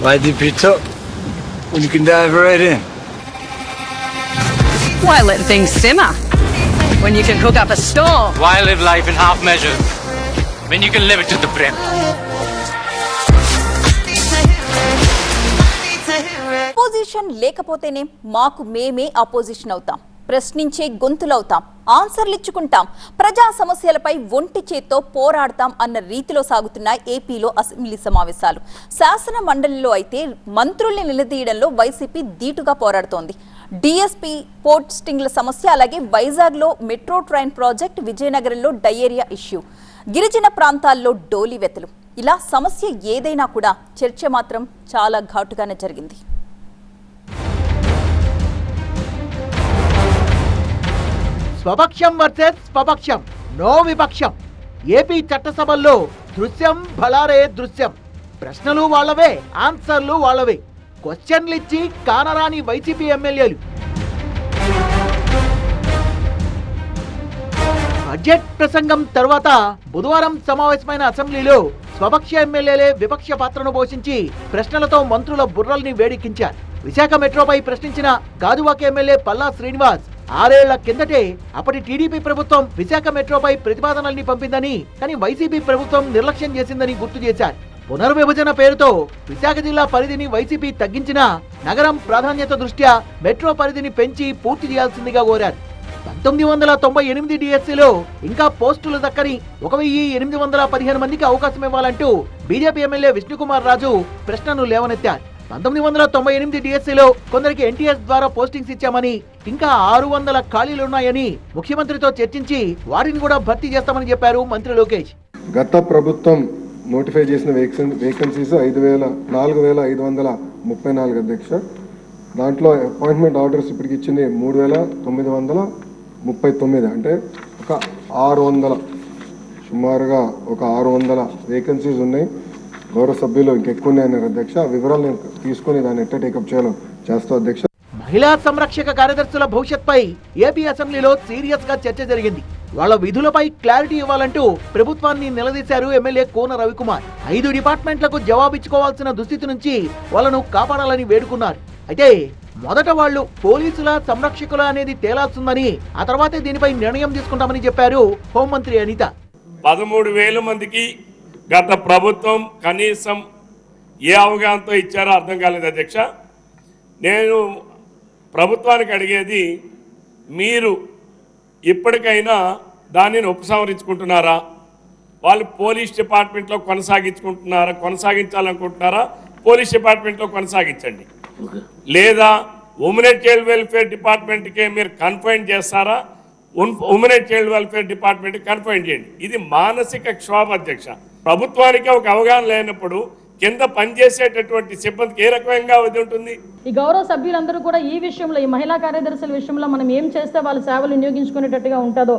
Why deep it up when you can dive right in? Why let things simmer when you can cook up a storm? Why live life in half measures when you can live it to the brim? Opposition లేకపోతేనే మాకు మేమే opposition అవుతాం ప్రశ్నించే గొంతులవుతాం ఆన్సర్లు ఇచ్చుకుంటాం ప్రజా సమస్యలపై ఒంటి చేత్తో పోరాడతాం అన్న రీతిలో సాగుతున్న ఏపీలో అసెంబ్లీ సమావేశాలు. శాసన మండలిలో అయితే మంత్రుల్ని నిలదీయడంలో వైసీపీ ధీటుగా పోరాడుతోంది. డిఎస్పీ పోస్టింగ్ల సమస్య అలాగే వైజాగ్లో మెట్రో ట్రైన్ ప్రాజెక్ట్ విజయనగరంలో డయేరియా ఇష్యూ. గిరిజన ప్రాంతాల్లో డోలీ వెతలు ఇలా సమస్య ఏదైనా కూడా చర్చ మాత్రం చాలా ఘాటుగానే జరిగింది. స్వపక్షం వర్సెస్ స్వపక్షం నో విపక్షం. ఏపీ చట్టసభల్లో దృశ్యం బలారే దృశ్యం. ప్రశ్నలు వాళ్ళవే ఆన్సర్లు వాళ్ళవే. క్వశ్చన్లు ఇచ్చి కానరాని వైసీపీ ఎమ్మెల్యేలు. బడ్జెట్ ప్రసంగం తర్వాత బుధవారం సమావేశమైన అసెంబ్లీలో స్వపక్ష ఎమ్మెల్యేలే విపక్ష పాత్రను పోషించి ప్రశ్నలతో మంత్రుల బుర్రల్ని వేడెక్కించారు. విశాఖ మెట్రోపై ప్రశ్నించిన గాజువాక ఎమ్మెల్యే పల్లా శ్రీనివాస్ ఆరేళ్ళ కిందటే అప్పటి టీడీపీ ప్రభుత్వం విశాఖ మెట్రోపై ప్రతిపాదనల్ని పంపిందని కానీ వైసీపీ ప్రభుత్వం నిర్లక్ష్యం చేసిందని గుర్తు చేశారు. పునర్విభజన పేరుతో విశాఖ జిల్లా పరిధిని వైసీపీ తగ్గించినా నగరం ప్రాధాన్యత దృష్ట్యా మెట్రో పరిధిని పెంచి పూర్తి చేయాల్సిందిగా కోరారు. పంతొమ్మిది వందల తొంభై ఎనిమిది డిఎస్సిలో ఇంకా పోస్టులు దక్కని ఒక వెయ్యి ఎనిమిది వందల పదిహేను మందికి అవకాశం ఇవ్వాలంటూ బీజేపీ ఎమ్మెల్యే విష్ణుకుమార్ రాజు ప్రశ్నను లేవనెత్తారు. పంతొమ్మిది వందల తొంభై ఎనిమిది డిఎస్సిలో కొందరికి ఎన్టీఎస్ ద్వారా పోస్టింగ్స్ ఇచ్చామని ఇంకా ఆరు వందల ఖాళీలున్నాయని ముఖ్యమంత్రితో చర్చించి వారిని కూడా భర్తీ చేస్తామని చెప్పారు మంత్రి లోకేష్. గత ప్రభుత్వం నోటిఫై చేసిన వేకెన్సీస్ ఐదు వేల నాలుగు వేల ఐదు వందల ముప్పై నాలుగు అధ్యక్ష. దాంట్లో అపాయింట్మెంట్ ఆర్డర్స్ ఇప్పటికి ఇచ్చింది మూడు వేల తొమ్మిది వందల ముప్పై తొమ్మిది. అంటే ఒక ఆరు వందల సుమారుగా ఒక ఆరు వందల వేకెన్సీస్ ఉన్నాయి. గౌరవ సభ్యులు ఇంకెక్కువ ఉన్నాయన్నారు అధ్యక్ష ఆ వివరాలు నేను తీసుకొని దాన్ని ఎట్లా టేకప్ చేయాలో చేస్తా అధ్యక్ష. మహిళా సంరక్షక కార్యదర్శుల భవిష్యత్పై ఏపీ అసెంబ్లీలో సీరియస్గా చర్చ జరిగింది. వాళ్ళ విధులపై క్లారిటీ ఇవ్వాలంటూ ప్రభుత్వాన్ని నిలదీశారు ఎమ్మెల్యే కోన రవికుమార్. ఐదు డిపార్ట్మెంట్లకు జవాబిచ్చుకోవాల్సిన దుస్థితి నుంచి వాళ్ళను కాపాడాలని వేడుకున్నారు. అయితే మొదట వాళ్ళు పోలీసుల సంరక్షకుల అనేది తేలాల్సిందని ఆ తర్వాతే దీనిపై నిర్ణయం తీసుకుంటామని చెప్పారు హోంమంత్రి అనిత. పదమూడు వేల మందికి గత ప్రభుత్వం కనీసం ఏ అవగాహనతో ఇచ్చారో అర్థం కాలేదు అధ్యక్ష. నేను ప్రభుత్వానికి అడిగేది మీరు ఇప్పటికైనా దానిని ఉపసంహరించుకుంటున్నారా? వాళ్ళు పోలీస్ డిపార్ట్మెంట్లో కొనసాగించుకుంటున్నారా? కొనసాగించాలనుకుంటున్నారా? పోలీస్ డిపార్ట్మెంట్లో కొనసాగించండి. లేదా ఉమెన్ చైల్డ్ వెల్ఫేర్ డిపార్ట్మెంట్కే మీరు కన్ఫైన్ చేస్తారా? Women and child welfare department confine చేయండి. ఇది మానసిక క్షోభ అధ్యక్ష. ప్రభుత్వానికి ఒక అవగాహన లేనప్పుడు కింద పనిచేసేటటువంటి సిబ్బందికి ఏ రకంగా ఇది ఉంటుంది? ఈ గౌరవ సభ్యులందరూ కూడా ఈ విషయంలో ఈ మహిళా కార్యదర్శుల విషయంలో మనం ఏం చేస్తే వాళ్ళ సేవలు వినియోగించుకునేటట్టుగా ఉంటుందో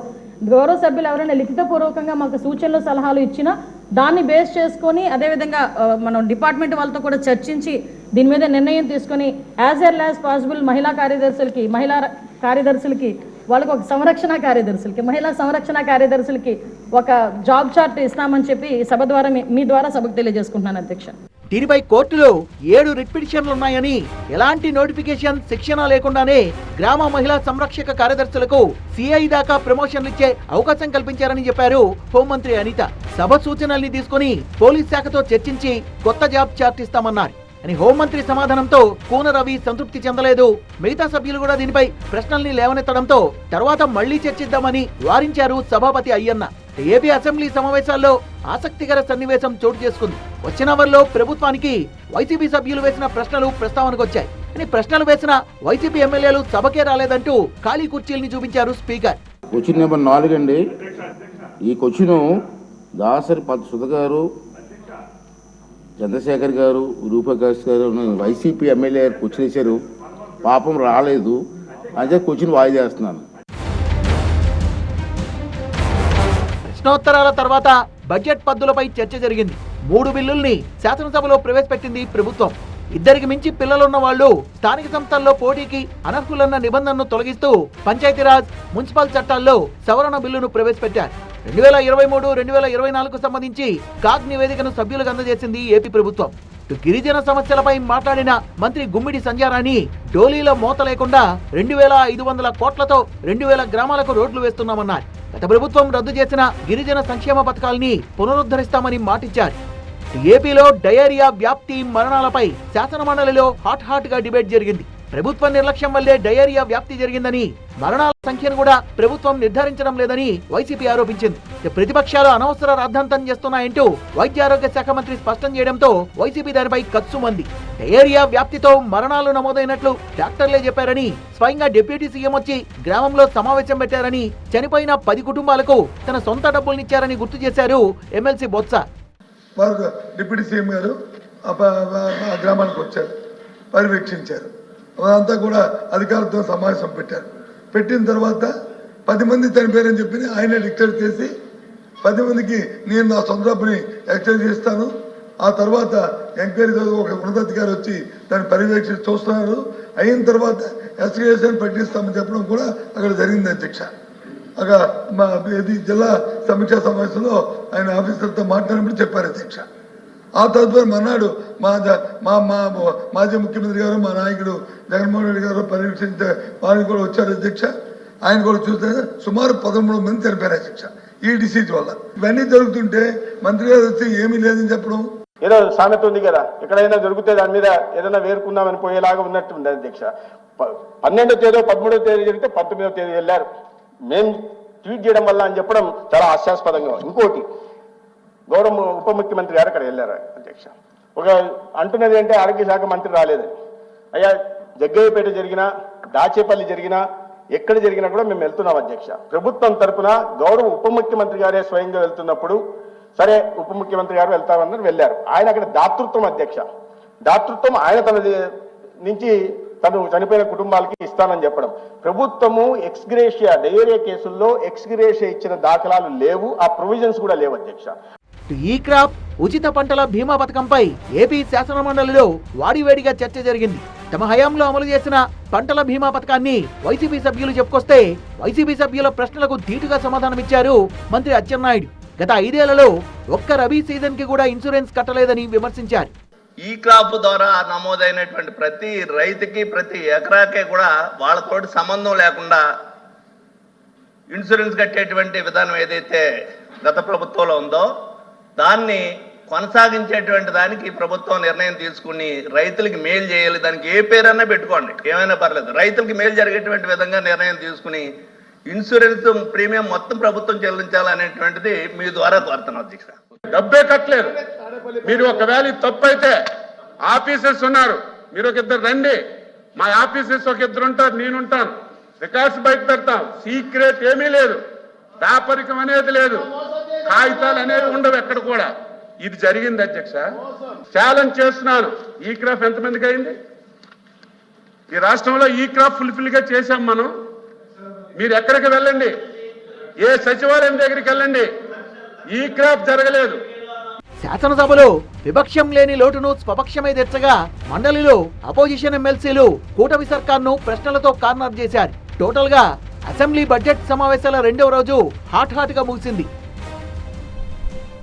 గౌరవ సభ్యులు ఎవరైనా లిఖితపూర్వకంగా మాకు సూచనలు సలహాలు ఇచ్చినా దాన్ని బేస్ చేసుకొని అదేవిధంగా మనం డిపార్ట్మెంట్ వాళ్ళతో కూడా చర్చించి దీని మీద నిర్ణయం తీసుకొని యాజ్ ఎర్ యాజ్ పాసిబుల్ మహిళా కార్యదర్శులకి మహిళా కార్యదర్శులకి వాళ్ళకి ఒక సంరక్షణ కార్యదర్శులకి మహిళా సంరక్షణ కార్యదర్శులకి ఒక జాబ్ చార్ట్ ఇస్తామని చెప్పి సభ ద్వారా మీ- మీ ద్వారా సభకు తెలియజేసుకుంటున్నాను అధ్యక్ష. దీనిపై కోర్టులో ఏడు రిట్ పిటిషన్లు ఉన్నాయని ఎలాంటి నోటిఫికేషన్ శిక్షణ లేకుండానే గ్రామ మహిళా సంరక్షక కార్యదర్శులకు సిఐ దాకా ప్రమోషన్లు ఇచ్చే అవకాశం కల్పించారని చెప్పారు హోంమంత్రి అనిత. సభ సూచనల్ని తీసుకుని పోలీస్ శాఖతో చర్చించి కొత్త జాబ్ చార్ట్ ఇస్తామన్నారు. అని హోంమంత్రి సమాధానంతో కూన రవి సంతృప్తి చెందలేదు. మిగతా సభ్యులు కూడా దీనిపై ప్రశ్నల్ని లేవనెత్తడంతో తర్వాత మళ్ళీ చర్చిద్దామని వారించారు సభాపతి అయ్యన్న. ఏపీ అసెంబ్లీ సమావేశాల్లో ఆసక్తికర సన్నివేశం చోటు చేసుకుంది. వచ్చిన అవర్లో ప్రభుత్వానికి వైసీపీ సభ్యులు వేసిన ప్రశ్నలు ప్రస్తావనకు వచ్చాయి. కానీ ప్రశ్నలు వేసిన వైసీపీ ఎమ్మెల్యేలు సభకే రాలేదంటూ ఖాళీ కుర్చీల్ని చూపించారు స్పీకర్. క్వశ్చన్ నెంబర్ నాలుగు అండి ఈ క్వశ్చన్ దాసరి పద్ సుధ గారు చంద్రశేఖర్ గారు రూపకాష్ గారు వైసీపీ ఎమ్మెల్యే గారు క్వశ్చన్ పాపం రాలేదు. అదే క్వశ్చన్ వాయిదాస్తున్నాను ప్రశ్నోత్తరాల తర్వాత బడ్జెట్ పద్దులపై చర్చ జరిగింది. మూడు బిల్లుల్ని శాసనసభలో ప్రవేశపెట్టింది ప్రభుత్వం. ఇద్దరికి మించి పిల్లలున్న వాళ్ళు స్థానిక సంస్థల్లో పోటీకి అనర్హులన్న నిబంధనను తొలగిస్తూ పంచాయతీరాజ్ మున్సిపల్ చట్టాల్లో సవరణ బిల్లును ప్రవేశపెట్టారు. రెండు వేల ఇరవై మూడు రెండు వేల ఇరవై నాలుగు సంబంధించి కాగ్ నివేదికను సభ్యులకు అందజేసింది ఏపీ ప్రభుత్వం. గిరిజన సమస్యలపై మాట్లాడిన మంత్రి గుమ్మిడి సంజారాణి డోలీలో మోత లేకుండా రెండు వేల ఐదు వందల కోట్లతో రెండు వేల గ్రామాలకు రోడ్లు వేస్తున్నామన్నారు. గత ప్రభుత్వం రద్దు చేసిన గిరిజన సంక్షేమ పథకాల్ని పునరుద్ధరిస్తామని మాటిచ్చారు. ఏపీలో డయేరియా వ్యాప్తి మరణాలపై శాసనమండలిలో హాట్ హాట్గా డిబేట్ జరిగింది. ప్రభుత్వ నిర్లక్ష్యం వల్లే డయేరియా వ్యాప్తి జరిగిందని మరణాల సంఖ్యను కూడా ప్రభుత్వం నిర్ధారించడం లేదని వైసీపీ ఆరోపించింది. ప్రతిపక్షాలు అనవసర రాద్ధాంతం చేస్తున్నాయంటూ వైద్య ఆరోగ్య శాఖ మంత్రి స్పష్టం చేయడంతో వైసీపీ దానిపై కత్సుమంది డయేరియా వ్యాప్తితో మరణాలు నమోదైనట్లు డాక్టర్లే చెప్పారని స్వయంగా డిప్యూటీ సీఎం వచ్చి గ్రామంలో సమావేశం పెట్టారని చనిపోయిన పది కుటుంబాలకు తన సొంత డబ్బుల్నిచ్చారని గుర్తు చేశారు ఎమ్మెల్సీ బొత్స. డిప్యూటీ సీఎం గారు గ్రామానికి వచ్చారు పర్యవేక్షించారు. అదంతా కూడా అధికారులతో సమావేశం పెట్టారు. పెట్టిన తర్వాత పది మంది చనిపోయారని చెప్పి ఆయన డిక్లేర్ చేసి పది మందికి నేను నా సొంత డబ్బుని ఎక్స్చేంజ్ చేస్తాను. ఆ తర్వాత ఎంక్వైరీ ఒక ఉన్నతాధికారి వచ్చి దాన్ని పర్యవేక్షించి చూస్తున్నారు. అయిన తర్వాత ఎస్టిగేషన్ పెట్టిస్తామని చెప్పడం కూడా అక్కడ జరిగింది అధ్యక్ష. అక్కడ మా ఇది జిల్లా సమీక్షా సమావేశంలో ఆయన ఆఫీసర్తో మాట్లాడినప్పుడు చెప్పారు అధ్యక్ష. ఆ తదుపరి మన్నాడు మా మా మా మాజీ ముఖ్యమంత్రి గారు మా నాయకుడు జగన్మోహన్ రెడ్డి గారు పర్యవేక్షించే వారికి కూడా వచ్చారు అధ్యక్ష. ఆయన కూడా చూస్తే సుమారు పదమూడు మంది చనిపోయారు అధ్యక్ష ఈ డిసీజ్ వల్ల. ఇవన్నీ జరుగుతుంటే మంత్రి గారు వచ్చి ఏమీ లేదని చెప్పడం? ఏదో సామెత ఉంది కదా ఎక్కడైనా దొరికితే దాని మీద ఏదైనా వేరుకుందామని పోయేలాగా ఉన్నట్టు ఉంది అధ్యక్ష. ప- పన్నెండో తేదీ పదమూడో తేదీ జరిగితే పంతొమ్మిదో తేదీ వెళ్ళారు. మేము ట్వీట్ చేయడం వల్ల అని చెప్పడం చాలా హాస్యాస్పదంగా ఉంది. ఇంకోటి గౌరవ ఉప ముఖ్యమంత్రి గారు అక్కడ వెళ్ళారు అధ్యక్ష. ఒక అంటున్నది అంటే ఆరోగ్య శాఖ మంత్రి రాలేదు. అయ్యా జగ్గయ్యపేట జరిగినా దాచేపల్లి జరిగినా ఎక్కడ జరిగినా కూడా మేము వెళ్తున్నాం అధ్యక్ష. ప్రభుత్వం తరఫున గౌరవ ఉప ముఖ్యమంత్రి గారే స్వయంగా వెళ్తున్నప్పుడు సరే ఉప ముఖ్యమంత్రి గారు వెళ్తామన్నారు వెళ్ళారు. ఆయన అక్కడ దాతృత్వం అధ్యక్ష. దాతృత్వం ఆయన తన నుంచి తను చనిపోయిన కుటుంబాలకి ఇస్తానని చెప్పడం. ప్రభుత్వము ఎక్స్గ్రేషియా డయేరియా కేసుల్లో ఎక్స్గ్రేషియా ఇచ్చిన దాఖలాలు లేవు ఆ ప్రొవిజన్స్ కూడా లేవు అధ్యక్ష. ఈ క్రాప్ ఉచిత పంటల బీమా పథకంపై ఏపీ శాసనమండలిలో వాడివేడిగా చర్చ జరిగింది. తమ హయాంలో అమలు చేసిన పంటల బీమా పథకాన్ని వైసీపీ సభ్యులు చెప్పుకొస్తే వైసీపీ సభ్యుల ప్రశ్నలకు ధీటుగా సమాధానమిచ్చారు మంత్రి అచ్చెన్నాయుడు. గత ఐదేళ్ళలో ఒక్క రబీ సీజన్కి కూడా ఇన్సూరెన్స్ కట్టలేదని విమర్శించారు. ఈ క్రాప్ ద్వారా నమోదైనటువంటి ప్రతి రైతుకి ప్రతి ఎకరాకే కూడా వాళ్ళతోటి సంబంధం లేకుండా ఇన్సూరెన్స్ కట్టేటువంటి విధానం ఏదైతే గత ప్రభుత్వంలో ఉందో దాన్ని కొనసాగించేటువంటి దానికి ప్రభుత్వం నిర్ణయం తీసుకుని రైతులకి మేలు చేయాలి. దానికి ఏ పేరన్నా పెట్టుకోండి. ఏమైనా పర్లేదు. రైతులకి మేలు జరిగేటువంటి విధంగా నిర్ణయం తీసుకుని ఇన్సూరెన్స్ ప్రీమియం మొత్తం ప్రభుత్వం చెల్లించాలనేటువంటిది మీ ద్వారా కోరుతున్నాం అధ్యక్ష. డబ్బే కట్టలేదు. మీరు ఒకవేళ తప్పు అయితే ఆఫీసర్స్ ఉన్నారు. మీరు ఒక ఇద్దరు రండి. మా ఆఫీసర్స్ ఒక ఇద్దరు ఉంటారు. నేనుంటాను. రికార్డ్స్ బయట పెడతాం. సీక్రెట్ ఏమీ లేదు. దాపరికం అనేది లేదు. కాగితాలు అనేవి ఉండవు ఎక్కడ కూడా. ఇది జరిగింది అధ్యక్ష. ఛాలెంజ్ చేస్తున్నాను ఈ క్రాఫ్ ఎంతమందికి అయింది? ఈ రాష్ట్రంలో ఈ క్రాఫ్ ఫుల్ఫిల్గా చేశాం మనం. మీరు ఎక్కడికి వెళ్ళండి? ఏ సచివాలయం దగ్గరికి వెళ్ళండి? ఈ క్రాఫ్ జరగలేదు. శాసనసభలో విపక్షం లేని లోటును స్వపక్షమే తెచ్చగా మండలిలో అపోజిషన్ ఎమ్మెల్సీలు కూటమి సర్కార్ను ప్రశ్నలతో కార్నర్ చేశారు. టోటల్గా అసెంబ్లీ బడ్జెట్ సమావేశాల రెండవ రోజు హాట్ హాట్గా ముగిసింది.